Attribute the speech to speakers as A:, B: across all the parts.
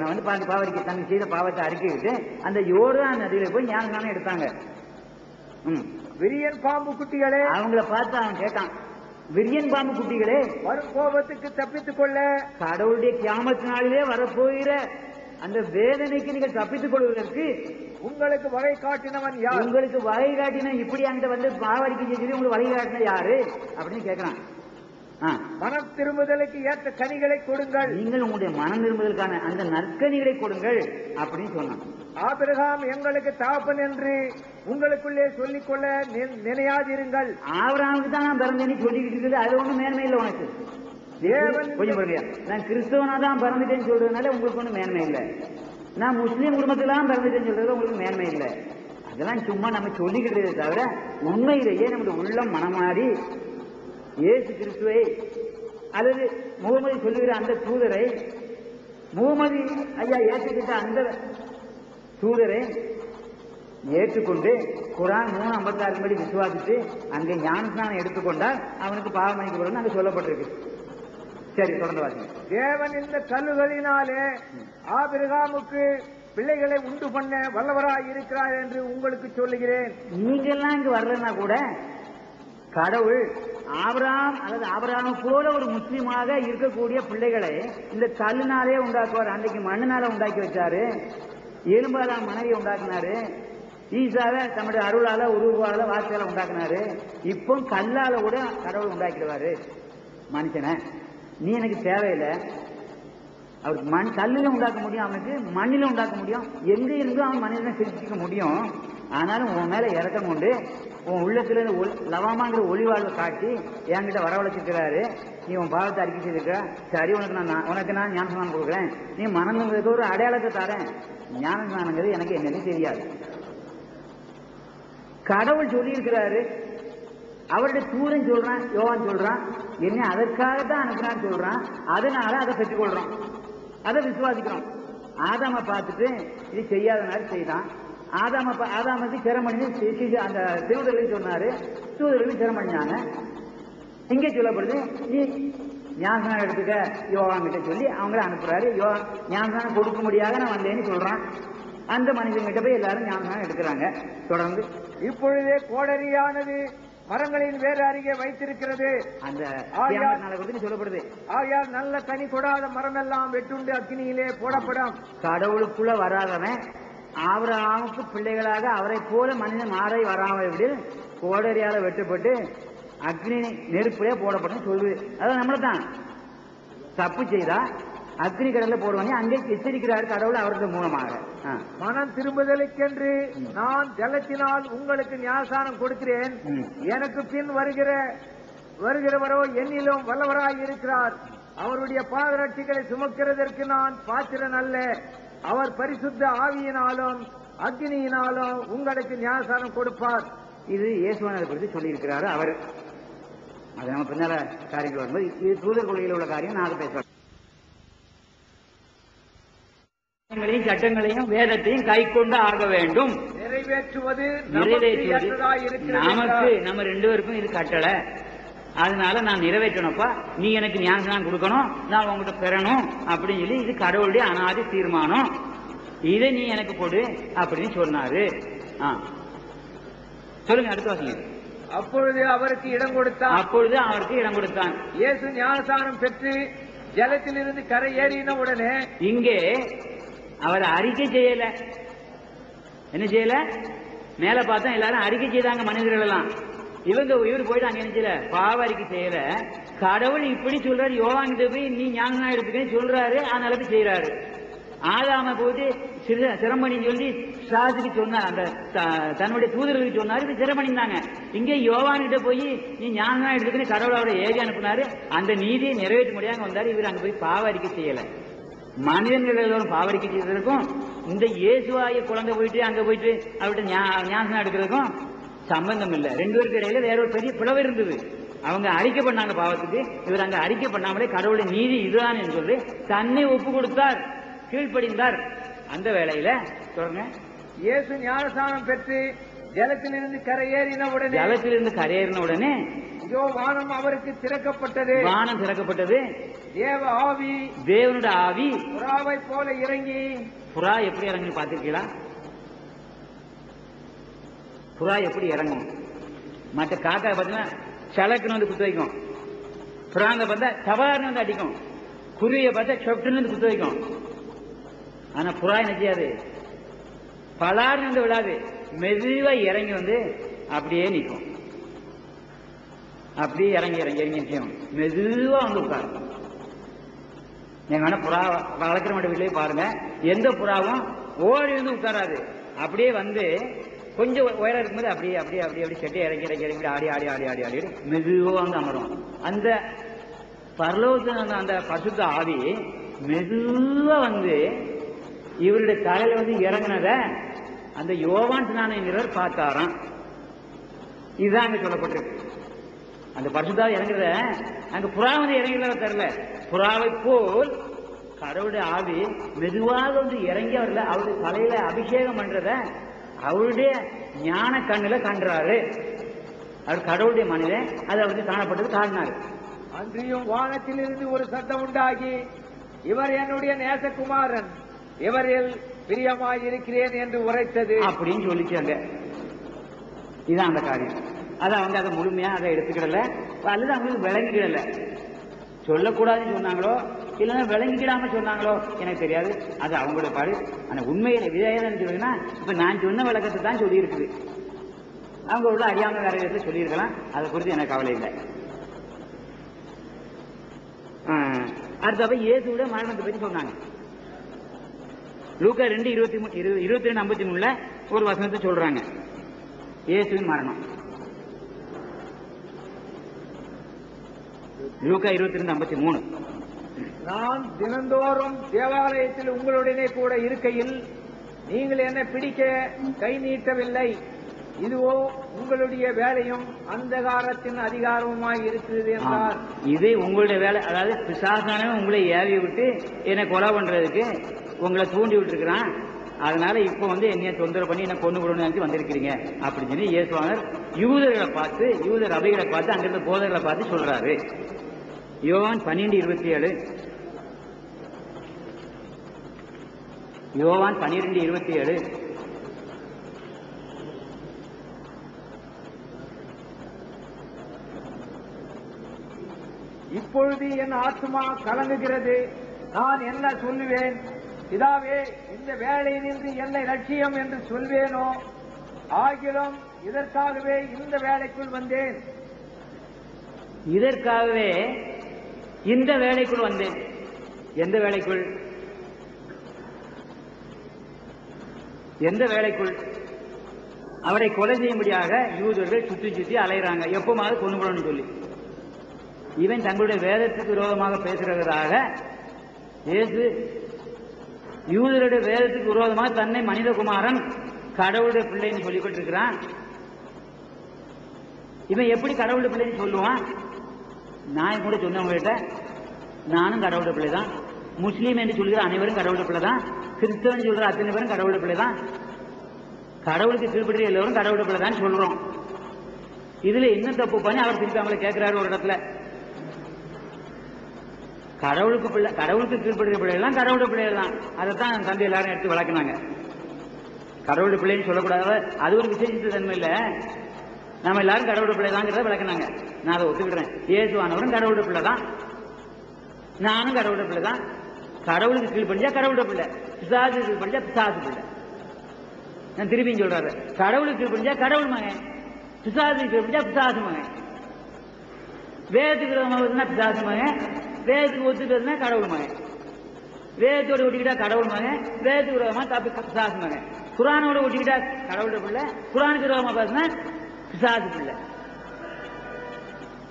A: நான் வந்து பாதி பாவரிக்கு தனக்கு செய்த பாவத்தை அறிக்கைவிட்டு அந்த யோர்தான் நதியில போய் ஞானம் எடுத்தாங்க. ம்.
B: விரியன் பாம்பு குட்டிகளே.
A: அவங்கள பார்த்து அவன் கேட்டான் விரியன் பாம்பு குட்டிகளே
B: வரும் கோபத்துக்கு தப்பித்துக் கொள்ள.
A: கடவுளுடைய கியாமத்து நாளிலே வரப்போகிற அந்த வேதனைக்கு நீங்கள் தப்பித்துக் கொள்வதற்கு
B: உங்களுக்கு வகை காட்டினவன் யார்?
A: உங்களுக்கு வகை காட்டின இப்படி அங்க வந்து பாவரிக்கை செஞ்சு உங்களுக்கு வகை காட்டின யாரு? அப்படின்னு கேட்கிறான்.
B: மனம் திரும்புதலுக்கு ஏற்ற கனிகளை கொடுங்கள்.
A: நீங்கள் உங்களுடைய மனம் திரும்புதலுக்கான அந்த நற்கனிகளை கொடுங்கள் அப்படின்னு சொன்னான்
B: ஆபிரகாம் எங்களுக்கு தகப்பன் என்று உங்களுக்குள்ளே சொல்லிக்கொள்ள நி- நினையாதிருங்கள்.
A: ஆவராமுக்கு தான் நான் பிறந்தேன்னு சொல்லிக்கிட்டு இருக்குது. அது ஒண்ணும் மேன்மை இல்லை உனக்கு.
B: தேவன்
A: கொஞ்சம் பாருங்க நான் கிறிஸ்தவனா தான் பிறந்துட்டேன்னு சொல்றதுனால உங்களுக்கு ஒன்றும் மேன்மை இல்லை. நான் முஸ்லீம் குடும்பத்துல தான் பிறந்துட்டேன்னு சொல்றது உங்களுக்கு மேன்மை இல்லை. அதெல்லாம் சும்மா நம்ம சொல்லிக்கிட்டதே தவிர உண்மையிலேயே நம்முடைய உள்ளம் மனமாறி இயேசு கிறிஸ்துவை அல்லது முகமது சொல்லுகிற அந்த தூதரை முகமது ஐயா ஏற்றுக்கிட்ட அந்த தூதரை ஏற்றுக்கொண்டு குரான் மூணு ஐம்பத்தாறு படி விசுவாசித்து அங்கே ஞானஸ்நானம் எடுத்துக்கொண்டால் அவனுக்கு பாவம் மன்னிக்கப்படும் அங்கே சொல்லப்பட்டிருக்கு. சரி தொடர்ந்து வாசிங்க.
B: தேவன் இந்த கல்லுகளினாலே ஆபிரகாமுக்கு பிள்ளைகளை உண்டு பண்ண வல்லவராய் இருக்கிறார் என்று உங்களுக்கு சொல்லுகிறேன்.
A: நீங்கெல்லாம் இங்க வரலன்னா கூட கடவுள் ஆபராம் அல்லது ஆபராம போல ஒரு முஸ்லீமாக இருக்கக்கூடிய பிள்ளைகளை இந்த கல்லுனாலே உண்டாக்குவார். அன்றைக்கு மண்ணுனால உண்டாக்கி வச்சாரு. எலும்பாலாம் மனைவியை உண்டாக்குனாரு. ஈசாவை தம்முடைய அருளால உருவால வார்த்தையால உண்டாக்குனாரு. இப்போ கல்லால கூட கடவுள் உண்டாக்கிடுவாரு. மனுஷனை. நீ எனக்கு தேவையில்லை. அவருக்கு மண் கல்லில் உண்டாக்க முடியும். அவனுக்கு மண்ணில உண்டாக்க முடியும். எங்க இருந்தும் அவன் மனிதனை சிரிச்சிக்க முடியும். ஆனாலும் உன் மேல இறக்கம் கொண்டு உன் உள்ளத்துல இருந்து லவாமாங்கிற லவமாங்கிற ஒளிவாழ்வை காட்டி என்கிட்ட வரவழைச்சிருக்கிறாரு. நீ உன் பாவத்தை அறிக்கை செய்திருக்க. சரி உனக்கு நான் நான் உனக்கு நான் ஞானஸ்தானம் கொடுக்குறேன். நீ மனதுங்கிறதுக்கு ஒரு அடையாளத்தை தரேன். ஞானஸ்தானங்கிறது எனக்கு என்னன்னு தெரியாது. கடவுள் சொல்லியிருக்கிறாரு. அவருடைய தூரன் சொல்றான் யோகான் சொல்றான். என்ன அதற்காக தான் அனுப்புறான்னு சொல்றான். அதனால அதை பெற்றுக்கொள்றோம். அதை விசுவாசிக்கிறோம். ஆதாம பார்த்துட்டு இது செய்யாத மாதிரி செய்தான். ஆதாம பா- ஆதாமுக்கு சிரமணி அந்த திருவுதலையும் சொன்னாரு. தூதர்களும் சிரமணினாங்க இங்கே சொல்லப்படுது நீ ஞானஸ்நானம் எடுத்துக்க யோகான் கிட்ட சொல்லி அவங்கள அனுப்புறாரு. யோ ஞானஸ்நானம் கொடுக்க முடியாத நான் வந்தேன்னு சொல்றான். அந்த மனிதன்கிட்ட போய் எல்லாரும் ஞானஸ்நானம் எடுக்கிறாங்க. தொடர்ந்து.
B: இப்பொழுதே கோடரியானது மரங்களின் வேறு அருகே வைத்திருக்கிறது.
A: அந்த சொல்லப்படுது.
B: ஆகையால் நல்ல கனி கொடாத மரமெல்லாம் வெட்டுண்டு அக்கினியிலே போடப்படும்.
A: கடவுளுக்குள்ள வராதவன் ஆபிரகாமுக்கு பிள்ளைகளாக அவரை போல மனிதன் மாறை வராமல் விடு. கோடரியால வெட்டப்பட்டு அக்னி நெருப்பிலே போடப்படும் சொல்லுது அதான் நம்மள தான் தப்பு செய்தா அக்னி கடல்ல போடுவாங்க அங்கே எச்சரிக்கிறார் கடவுள் அவரது மூலமாக.
B: மனம் திரும்புதலுக்கென்று நான் ஜலத்தினால் உங்களுக்கு ஞானசானம் கொடுக்கிறேன். எனக்கு பின் வருகிற வருகிறவரோ என்னிலும் வல்லவராய் இருக்கிறார். அவருடைய பாதரட்சிகளை சுமக்கிறதற்கு நான் பாத்திரன் அல்ல. அவர் பரிசுத்த ஆவியினாலும் அக்னியினாலும் உங்களுக்கு ஞானசானம் கொடுப்பார்.
A: இது இயேசுவானதை குறித்து சொல்லியிருக்கிறாரு அவர். அது நம்ம பின்னால காரியங்கள் வரும்போது இது தூதர் கொள்கையில் உள்ள காரியம் நான் அதை பேசுறேன் சட்டங்களையும் வேதத்தையும் கை கொண்டு ஆக வேண்டும்.
B: நிறைவேற்றுவது நமக்கு
A: நிறைவேற்றுவது நமக்கு. நம்ம ரெண்டு பேருக்கும் இது கட்டளை. அதனால நான் நிறைவேற்றணும்ப்பா. நீ எனக்கு ஞானஸ்நானம் கொடுக்கணும். நான் உங்ககிட்ட பெறணும் அப்படின்னு சொல்லி இது கடவுளுடைய அனாதி தீர்மானம். இதை நீ எனக்கு கொடு அப்படின்னு சொன்னாரு. சொல்லுங்க அடுத்த வாசிங்க.
B: அப்பொழுது அவருக்கு இடம் கொடுத்தார்
A: அப்பொழுது அவருக்கு இடம் கொடுத்தான்.
B: இயேசு ஞானசானம் பெற்று ஜலத்திலிருந்து கரை ஏறின உடனே
A: இங்கே அவர் அறிக்கை செய்யல. என்ன செய்யல? மேல பார்த்தா எல்லாரும் அறிக்கை செய்தாங்க மனிதர்கள் எல்லாம் இவங்க இவர் போயிட்டு அங்க என்ன செய்யல? செய்யல. கடவுள் இப்படி சொல்றாரு யோகாங்கிட்ட போய் நீ ஞானம் எடுத்துக்கன்னு சொல்றாரு அதனால போய் செய்யறாரு ஆகாம போது சிறு சிரமணின்னு சொல்லி சாசுக்கு சொன்னார் அந்த த- தன்னுடைய தூதர்களுக்கு சொன்னாரு இது சிரமணிந்தாங்க இங்கே யோவான்கிட்ட போய் நீ ஞானம் எடுத்துக்கன்னு கடவுள் அவரை ஏறி அனுப்புனாரு. அந்த நீதியை நிறைவேற்ற முடியாம வந்தாரு இவர் அங்க போய் பாவாரிக்க செய்யலை. செய்யல மனிதர்கள் பாவரிக்க செய்வதற்கும் இந்த இயேசுவாய குழந்தை போயிட்டு அங்க போயிட்டு அவர்கிட்ட ஞா- எடுக்கிறதுக்கும் சம்பந்தம் இல்லை ரெண்டு பேருக்கு இடையில வேற ஒரு பெரிய பிளவு இருந்தது. அவங்க அறிக்கை பண்ணாங்க பாவத்துக்கு. இவர் அங்க அறிக்கை பண்ணாமலே கடவுளுடைய நீதி இதுதான் என்று சொல்லி தன்னை ஒப்பு கொடுத்தார். கீழ்ப்படிந்தார். அந்த வேளையில சொல்லுங்க
B: இயேசு ஞானசானம் பெற்று ஜலத்திலிருந்து கரையேறின உடனே
A: ஜலத்திலிருந்து கரையேறின உடனே
B: இதோ வானம் அவருக்கு திறக்கப்பட்டது.
A: வானம் திறக்கப்பட்டது.
B: தேவ ஆவி
A: தேவனுடைய ஆவி
B: புறாவை போல இறங்கி
A: புறா எப்படி இறங்குன்னு பார்த்திருக்கீங்களா? புறா எப்படி இறங்கும்? மற்ற காக்கா பார்த்தீங்கன்னா சலக்குன்னு வந்து குத்து வைக்கும். புறாங்க பார்த்தா சவார்னு வந்து அடிக்கும். குருவியை பார்த்தா சொட்டுன்னு வந்து குத்து வைக்கும். ஆனா புறா என்ன செய்யாது? பலார்னு வந்து விழாது. மெதுவா இறங்கி வந்து அப்படியே நிற்கும். அப்படியே இறங்கி இறங்கி இறங்கி நிற்கும். மெதுவா வந்து உட்காரும். நீங்க வேணா புறா வளர்க்குற மட்டும் வீட்லயே பாருங்க. எந்த புறாவும் ஓடி வந்து உட்காராது. அப்படியே வந்து கொஞ்சம் உயரம் இருக்கும்போது அப்படியே அப்படியே அப்படியே அப்படியே செட்டை இறங்கி இறங்கி இறங்கி ஆடி ஆடி ஆடி ஆடி ஆடி மெதுவாக வந்து அமரும். அந்த பரலோகத்தில் அந்த அந்த பசுத்த ஆவி மெதுவாக வந்து இவருடைய தலையில வந்து இறங்குனத அந்த யோவான் ஸ்நானங்கிறவர் பார்த்தாராம். இதுதான் அங்க சொல்லப்பட்டிருக்கு. அந்த பரிசுத்தாவை இறங்குறத அங்க புறா வந்து இறங்குறத தெரியல. புறாவை போல் கடவுளுடைய ஆவி மெதுவாக வந்து இறங்கி அவர்ல அவருடைய தலையில அபிஷேகம் பண்றத அவருடைய ஞான கண்ணுல காண்றாரு அவர் கடவுளுடைய மனிதன். அது அவருக்கு காணப்பட்டது காட்டினாரு
B: அன்றியும் வானத்திலிருந்து ஒரு சத்தம் உண்டாகி இவர் என்னுடைய நேசகுமாரன். இவரில் பிரியமாய் இருக்கிறேன் என்று உரைத்தது.
A: அப்படின்னு சொல்லிச்சாங்க இதான் அந்த காரியம். அதை அவங்க அதை முழுமையா அதை எடுத்துக்கிடல. அல்லது அவங்களுக்கு விளங்கிக்கிடல. சொல்லக்கூடாதுன்னு சொன்னாங்களோ இல்லைன்னா விளங்கிக்கிடாம சொன்னாங்களோ? எனக்கு தெரியாது. அது அவங்களோட பாடு. ஆனால் உண்மையில விஜயம் சொல்லுங்கன்னா இப்ப நான் சொன்ன விளக்கத்தை தான் சொல்லியிருக்குது. அவங்க உள்ள அறியாம வேற விதத்தை சொல்லியிருக்கலாம். அதை குறித்து எனக்கு கவலை இல்லை. ஆஹ், அடுத்தப்ப இயேசுவோட மரணத்தை பற்றி சொன்னாங்க. லூக்கா ரெண்டு இருபத்தி மூணு இருபத்தி ரெண்டு ஐம்பத்தி மூணுல ஒரு வசனத்தை சொல்றாங்க. இயேசுவின் மரணம். லூக்கா இருபத்தி ரெண்டு ஐம்பத்தி மூணு.
B: நான் தினந்தோறும் தேவாலயத்தில் உங்களுடனே கூட இருக்கையில் நீங்கள் என்னை பிடிக்க கை நீட்டவில்லை. இதுவோ உங்களுடைய வேலையும் அந்தகாரத்தின் அதிகாரமுமாய் இருக்கிறது என்றார்.
A: இது உங்களுடைய வேலை அதாவது பிசாசானவன் உங்களை ஏவி விட்டு என்னை கொலை பண்றதுக்கு உங்களை தூண்டி விட்டுருக்கிறான். அதனால இப்போ வந்து என்னைய தொந்தரவு பண்ணி என்ன கொண்டு நினைச்சு வந்திருக்கிறீங்க. அப்படின்னு சொல்லி இயேசுவானர் யூதர்களை பார்த்து யூதர் அவைகளை பார்த்து அங்கிருந்த போதர்களை பார்த்து சொல்றாரு. யோவான் பன்னெண்டு இருபத்தி ஏழு யோவான் பன்னிரெண்டு இருபத்தி ஏழு
B: இப்பொழுது என் ஆத்மா கலங்குகிறது. நான் என்ன சொல்லுவேன்? இதாவே இந்த வேலையினின்று என்னை லட்சியம் என்று சொல்வேனோ? ஆகிலும் இதற்காகவே இந்த வேலைக்குள் வந்தேன்.
A: இதற்காகவே இந்த வேலைக்குள் வந்தேன். எந்த வேலைக்குள்? எந்த வேலைக்குள்? அவரை கொலை செய்யும்படியாக யூதர்கள் சுற்றி சுற்றி அலைகிறாங்க எப்பமாவது கொண்டு போடணும்னு சொல்லி. இவன் தங்களுடைய வேதத்துக்கு விரோதமாக பேசுகிறதாக இயேசு யூதருடைய வேதத்துக்கு விரோதமாக தன்னை மனிதகுமாரன் கடவுளுடைய பிள்ளைன்னு சொல்லிக்கொண்டிருக்கிறான். இவன் எப்படி கடவுளுடைய பிள்ளைன்னு சொல்லுவான்? நான் கூட சொன்னவங்ககிட்ட நானும் கடவுளோட பிள்ளை தான் முஸ்லீம் என்று சொல்கிற அனைவரும் கடவுளோட பிள்ளை தான் கிறிஸ்தவன் சொல்கிற அத்தனை பேரும் கடவுளோட பிள்ளை தான் கடவுளுக்கு கீழ்படுற எல்லோரும் கடவுளோட பிள்ளை தான் சொல்றோம். இதுல என்ன தப்பு பண்ணி அவர் திருப்பி அவங்களை கேட்குறாரு ஒரு இடத்துல? கடவுளுக்கு பிள்ளை கடவுளுக்கு கீழ்படுகிற பிள்ளைகள்லாம் கடவுளோட பிள்ளைகள் தான் அதைத்தான் தந்தை எல்லாரும் எடுத்து வளர்க்குனாங்க கடவுளோட பிள்ளைன்னு சொல்லக்கூடாது. அது ஒரு விசேஷித்த தன்மை இல்லை. நம்ம எல்லாரும் கடவுளுடைய பிள்ளை தாங்கிறத விளக்குனாங்க. நான் அதை ஒத்துக்கிடுறேன் இயேசுவானவரும் கடவுளுடைய பிள்ளை தான் நானும் கடவுளுடைய பிள்ளை தான் கடவுளுக்கு கீழ்படிஞ்சா கடவுளுடைய பிள்ளை. பிசாசுக்கு கீழ்படிஞ்சா பிசாசு பிள்ளை. நான் திரும்பியும் சொல்றாரு. கடவுளுக்கு கீழ் கீழ்படிஞ்சா கடவுள் மகன். பிசாசுக்கு கீழ்படிஞ்சா பிசாசு மகன். வேதத்துக்கு விரோதமாக பிசாசு மகன். வேதத்துக்கு ஒத்துட்டு கடவுள் மகன். வேதத்தோட ஒட்டிக்கிட்டா கடவுள் மகன். வேதத்துக்கு விரோதமா தப்பு பிசாசு மகன். குரானோட ஒட்டிக்கிட்டா கடவுளோட பிள்ளை. குரானுக்கு விரோதமா பேசினா பிசாசு பிள்ளை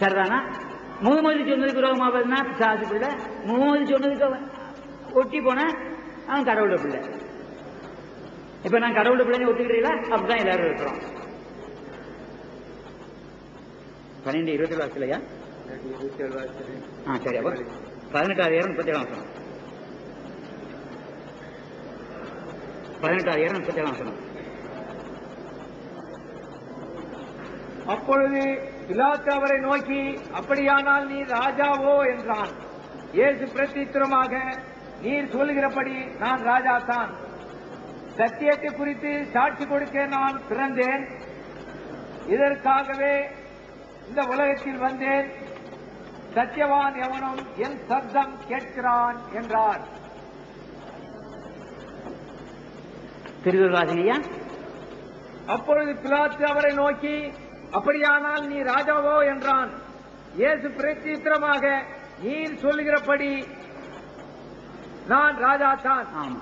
A: சரிதானா? முகமது சொன்னதுக்கு விரோதமா பேசினா பிசாசு பிள்ளை முகமது சொன்னதுக்கு ஒட்டி போனா அவன் கடவுளுடைய பிள்ளை. இப்ப நான் கடவுளுடைய பிள்ளைன்னு ஒத்துக்கிறீங்களா அப்படிதான் எல்லாரும் இருக்கிறோம். பன்னெண்டு இருபத்தி வருஷத்துலயா ஆ சரி அப்போ பதினெட்டாயிரம் முப்பத்தி ஏழாம் வருஷம் பதினெட்டாயிரம் முப்பத்தி ஏழாம் வருஷம்
B: அப்பொழுது பிலாத்து அவரை நோக்கி அப்படியானால் நீ ராஜாவோ? என்றான். இயேசு பிரத்தித்திரமாக நீர் சொல்கிறபடி நான் ராஜா தான் சத்தியத்தை குறித்து சாட்சி கொடுக்க நான் பிறந்தேன். இதற்காகவே இந்த உலகத்தில் வந்தேன். சத்தியவான் எவனும் என் சப்தம் கேட்கிறான் என்றார்.
A: வாசிங்கய்யா
B: அப்பொழுது பிலாத்து அவரை நோக்கி அப்படியானால் நீ ராஜாவோ என்றான். இயேசு பிரச்சித்திரமாக நீர் சொல்லுகிறபடி நான் ராஜா தான்
A: ஆமா